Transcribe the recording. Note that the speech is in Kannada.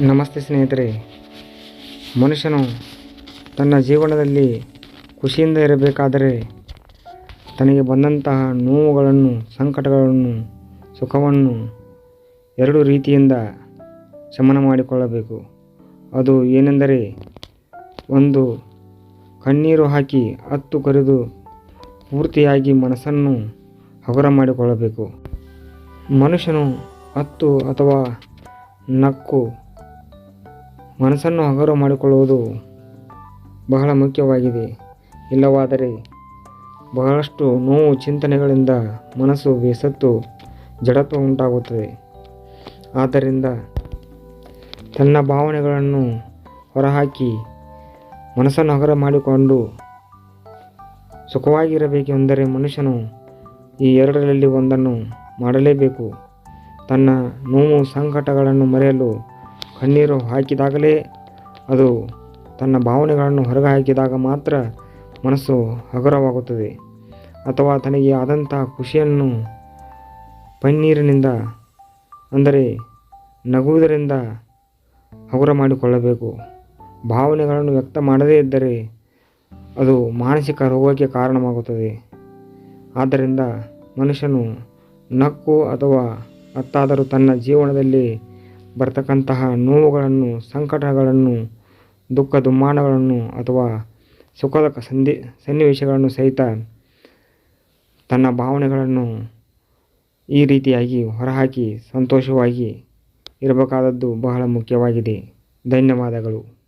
ನಮಸ್ತೆ ಸ್ನೇಹಿತರೆ. ಮನುಷ್ಯನು ತನ್ನ ಜೀವನದಲ್ಲಿ ಖುಷಿಯಿಂದ ಇರಬೇಕಾದರೆ ತನಗೆ ಬಂದಂತಹ ನೋವುಗಳನ್ನು, ಸಂಕಟಗಳನ್ನು, ಸುಖವನ್ನು ಎರಡು ರೀತಿಯಿಂದ ಶಮನ ಮಾಡಿಕೊಳ್ಳಬೇಕು. ಅದು ಏನೆಂದರೆ ಒಂದು ಕಣ್ಣೀರು ಹಾಕಿ ಹತ್ತು ಕರೆದು ಪೂರ್ತಿಯಾಗಿ ಮನಸ್ಸನ್ನು ಹಗುರ ಮಾಡಿಕೊಳ್ಳಬೇಕು. ಮನುಷ್ಯನು ಹತ್ತು ಅಥವಾ ನಕ್ಕು ಮನಸ್ಸನ್ನು ಹಗುರ ಮಾಡಿಕೊಳ್ಳುವುದು ಬಹಳ ಮುಖ್ಯವಾಗಿದೆ. ಇಲ್ಲವಾದರೆ ಬಹಳಷ್ಟು ನೋವು ಚಿಂತನೆಗಳಿಂದ ಮನಸ್ಸು ಬೇಸತ್ತು ಜಡತ್ವ ಉಂಟಾಗುತ್ತದೆ. ಆದ್ದರಿಂದ ತನ್ನ ಭಾವನೆಗಳನ್ನು ಹೊರಹಾಕಿ ಮನಸ್ಸನ್ನು ಹಗುರ ಮಾಡಿಕೊಂಡು ಸುಖವಾಗಿರಬೇಕೆಂದರೆ ಮನುಷ್ಯನು ಈ ಎರಡರಲ್ಲಿ ಒಂದನ್ನು ಮಾಡಲೇಬೇಕು. ತನ್ನ ನೋವು ಸಂಕಟಗಳನ್ನು ಮರೆಯಲು ಕಣ್ಣೀರು ಹಾಕಿದಾಗಲೇ ಅದು ತನ್ನ ಭಾವನೆಗಳನ್ನು ಹೊರಗೆ ಹಾಕಿದಾಗ ಮಾತ್ರ ಮನಸ್ಸು ಹಗುರವಾಗುತ್ತದೆ. ಅಥವಾ ತನಗೆ ಆದಂತಹ ಖುಷಿಯನ್ನು ಪನ್ನೀರಿನಿಂದ, ಅಂದರೆ ನಗುವುದರಿಂದ ಹಗುರ ಮಾಡಿಕೊಳ್ಳಬೇಕು. ಭಾವನೆಗಳನ್ನು ವ್ಯಕ್ತ ಮಾಡದೇ ಇದ್ದರೆ ಅದು ಮಾನಸಿಕ ರೋಗಕ್ಕೆ ಕಾರಣವಾಗುತ್ತದೆ. ಆದ್ದರಿಂದ ಮನುಷ್ಯನು ನಕ್ಕು ಅಥವಾ ಅತ್ತಾದರೂ ತನ್ನ ಜೀವನದಲ್ಲಿ ಬರ್ತಕ್ಕಂತಹ ನೋವುಗಳನ್ನು, ಸಂಕಟಗಳನ್ನು, ದುಃಖ ದುಮ್ಮಾನಗಳನ್ನು ಅಥವಾ ಸುಖದ ಸಂದಿ ಸನ್ನಿವೇಶಗಳನ್ನು ಸಹಿತ ತನ್ನ ಭಾವನೆಗಳನ್ನು ಈ ರೀತಿಯಾಗಿ ಹೊರಹಾಕಿ ಸಂತೋಷವಾಗಿ ಇರಬೇಕಾದದ್ದು ಬಹಳ ಮುಖ್ಯವಾಗಿದೆ. ಧನ್ಯವಾದಗಳು.